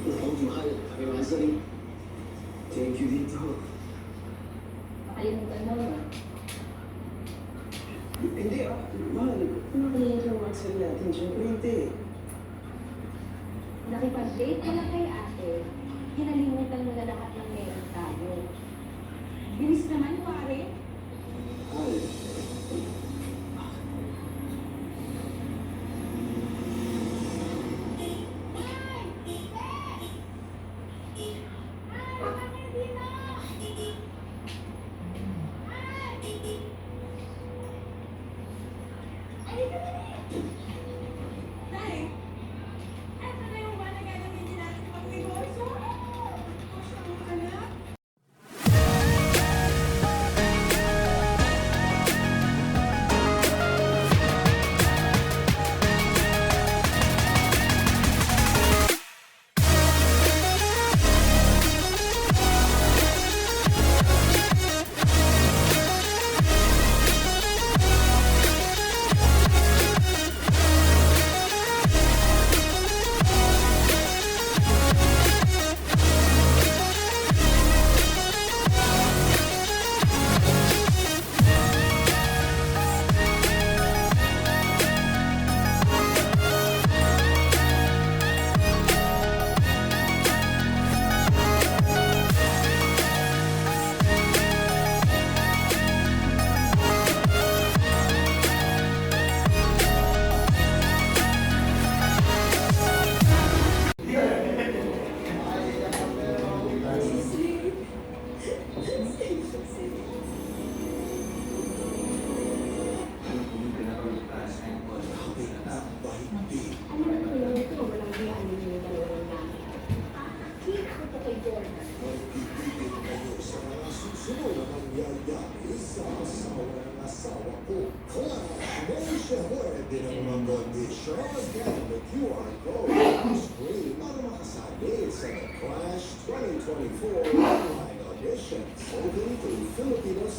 Huwag mahal. Rosary. Thank you dito. Nakalimutan mo na. Hindi ah. Mahal. Ano yung Rosary natin? Siyempre hindi. Nakipag-date ka na kay ate. Kinalimutan mo na lahat ng naman, pare.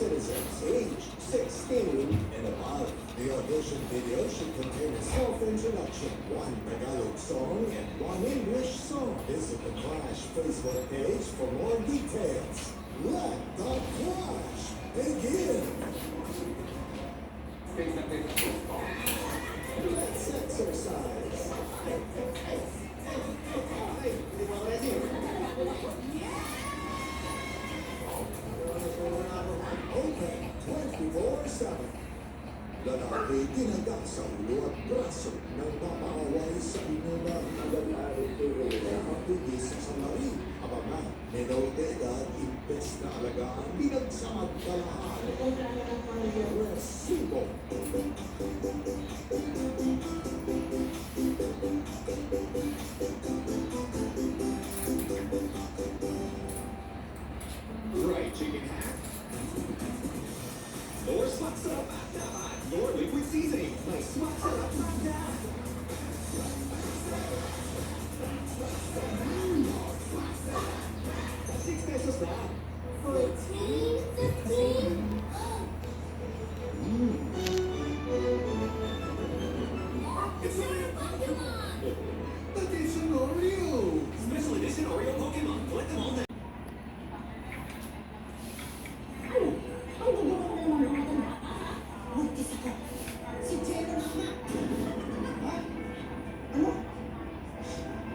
Citizens aged 16 and above. The audition video should contain a self-introduction, one Tagalog song, and one English song. Visit the Clash Facebook page for more details. Let the Clash begin! Let's exercise. 24-7. Lalaki tinaga sa ulo at braso ng napakaway sa ng lalaki Mapigis sa lari. Abangan, Menote at Impes na alagaan binagsamagdalahan. Resibo. Right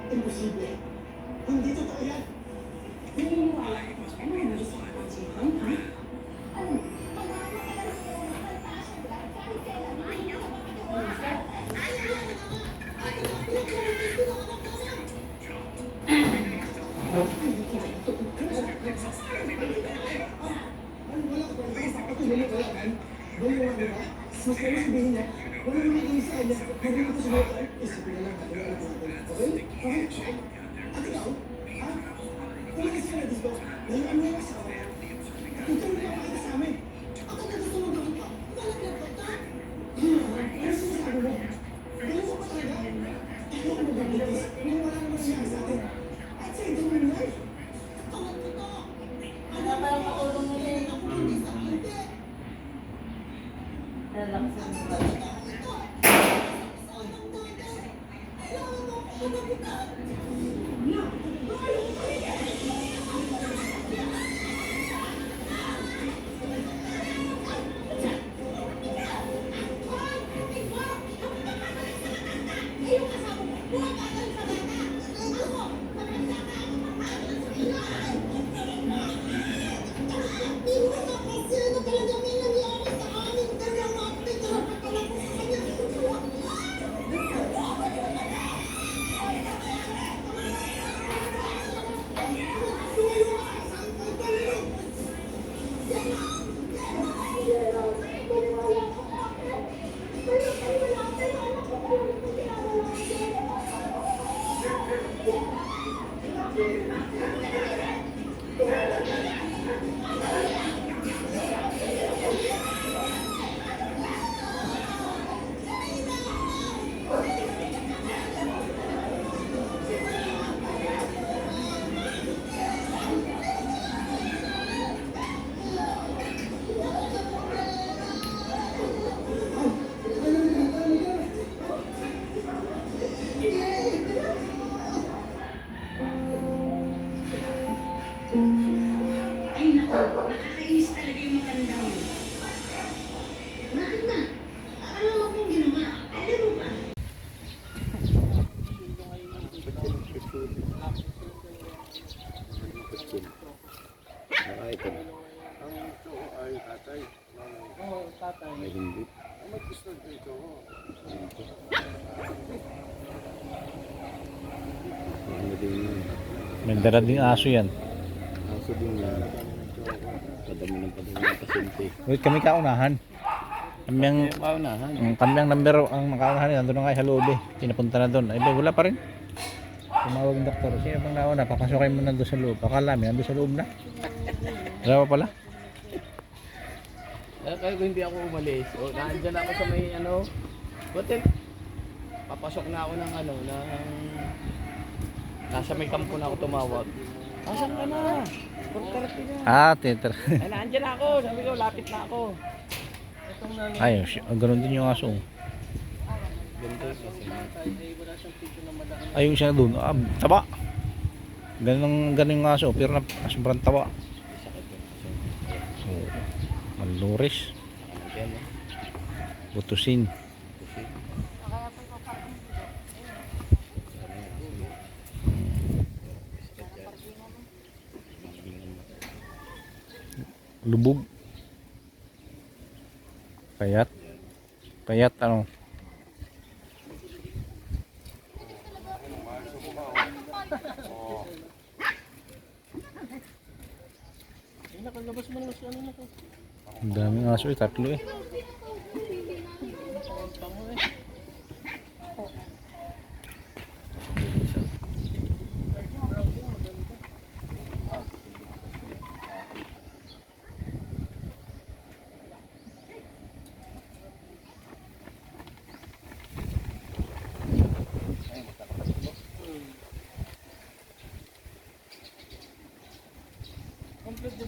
Imposible. Hindi totoo yan. Naniniwala ka ba siya na hindi sa kapansihan, ha? Ano? Ano wala ka ba? Ako hindi wala kan. Bayawan mo ba? Mas kaya sabihin niya, wala naman yung sa kanya. Hindi ko subukan. Isipin na lang kaya alam natin. Okay? Okay? At ikaw? Ha? Wala kasi ka na dito. Layuan mo yung asawa. Ito yung papakita sa amin. Din? May dala din aso yan. Aso din yan. Padami ng padami ng pasyente. Wait, kami kaunahan. Kami ang, Paunahan. ang kami ang number ang makaunahan nandun na loob eh. Pinapunta na doon. Ay, ba, wala pa rin. Tumawag ng doktor. Sino bang nauna? Papasokin mo nandun sa loob. Akala namin nandun sa loob na. Wala pa pala. Eh, kaya kung hindi ako umalis, o nandiyan ako sa may ano, hotel. Papasok na ako ng ano, ng... Nasa may kampo na ako tumawag. Asan ka na? Pagkarati na. Ah, titer. Ay, nandiyan na ako. Sabi ko, lapit na ako. Ay, si- ganun din yung aso. Ganito kasi. Ay, yung siya doon. Ah, taba. Ganun, ganun yung aso. Pero na, sobrang taba. So, maluris. Eh. Butusin. Lubog. Payat. Payat ano? Ang daming aso eh, tatlo eh.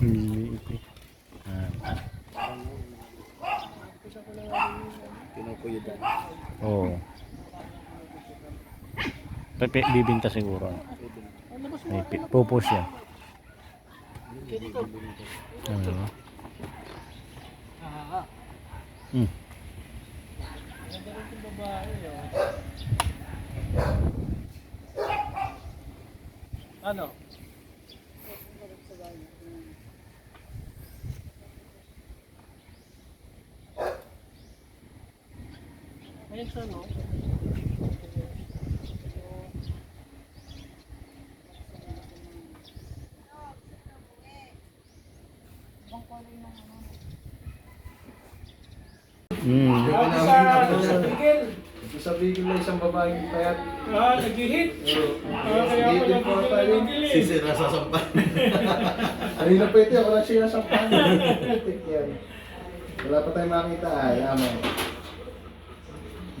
Liliit eh. Ah, Kinukuyudan. Oo. Pepe, bibinta siguro. May pupus yan. Ano? Hmm. Ano? Siya, no? Hmm. Sa bigil na isang babaeng payat. Ah, nag-hit. Ah, kaya Dito pala po dito tayo. nag-hit. Sisi nasasampan. Kanina pa ito, wala siya sa pan. Yan. Wala pa tayong makita ay, ama.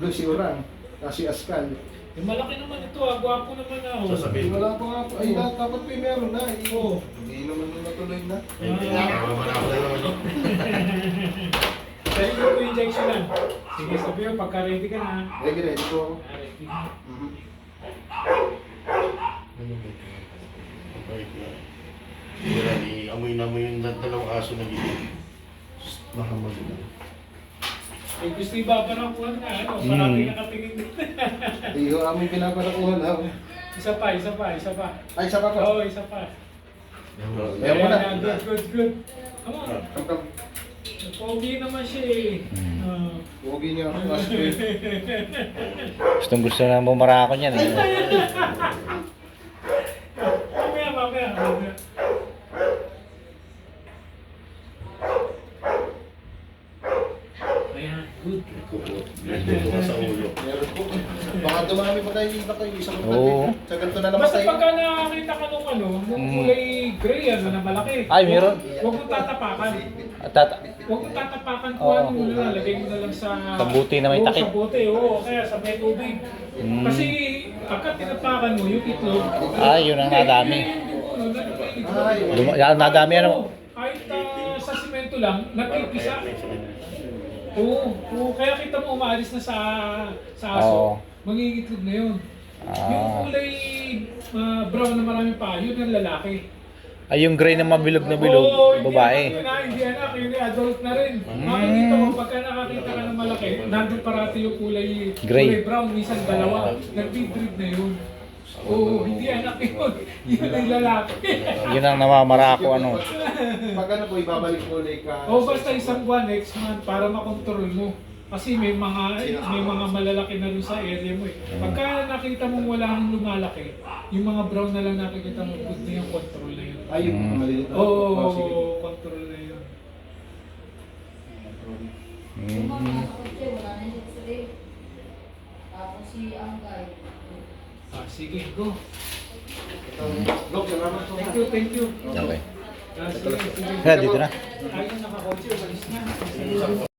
Doon si Urang, kasi Askal. Eh, malaki naman ito ah. Gwapo naman ah. oh. Sasabihin Wala pa nga po. Ay, dapat dapat pa yung meron na. Hindi Oo. Hindi naman nung natuloy na. Hindi na. Mamanaw na naman. no? Sa'yo ko injection lang. Sige, sabi mo, pagka ready ka na. Ready, ready po ako. Ah, ready. Mhm. Wala ni amoy na mo yung dalawang aso na dito. Baka maganda. Eh, gusto iba pa ng kuhan nga. Ano, Hmm. parati nakatingin dito. Hindi ko amin pinapanakuha na. Isa pa, isa pa, isa pa. Ay, isa pa. Oo, isa pa. Ayaw mo na. Ayan, Good, good, good. Come on. Come, come. Pogi naman siya eh. Hmm. Ah. Huwagin niyo ako. Mas Gustong gusto na bumarako niyan eh. Ka sa ulo. Baka dumami pa tayo dito kayo. Isang Oo. Sa ganito na naman Basta tayo. pagka nakakita ka nung ano, nung Mm. kulay gray ano na malaki. Ay, meron. Huwag mong tatapakan. At tata, Huwag mong tatapakan ko Oo. ano mo na, lagay mo na lang sa... Sa buti na may Oo, takip. sa buti, oo. Kaya sa may tubig. Mm. Kasi pagka tinapakan mo, yung itlog... Ay, yun ang nadami. Ay, Duma, yan, nadami ano. Kahit ah, sa simento lang, nagpipisa. Oo, oo, kaya kita mo umaalis na sa sa aso. Oo. Mangingitlog na yun. Yung Ah. kulay ah, brown na maraming pa, yun ang lalaki. Ay, yung gray na mabilog na bilog, Oo, hindi babae. anak yun, ah, hindi anak, yun ay adult na rin. Makikita mo, pagka nakakita ka ng malaki, nandun parati yung kulay, Gray. kulay brown, minsan dalawa. Nag-breed na yun. Oo, hindi anak yun. Yun ay lalaki. Yun ang namamarako ano. Pag ano po, ibabalik mo ulit ka. O basta isang buwan next month para makontrol mo. Kasi may mga may mga malalaki na rin sa area mo eh. Pagka nakita mong wala nang lumalaki, yung mga brown na lang nakikita mo, good na yung control na yun. Ay, yung Mm. maliliit na. Oo, Oh, sige. control na yun. Mm. Tapos si Angay. Ah, sige, go. Po. Thank you, thank you. Okay. Ah, sige, sige. Kaya dito nakakotse, na.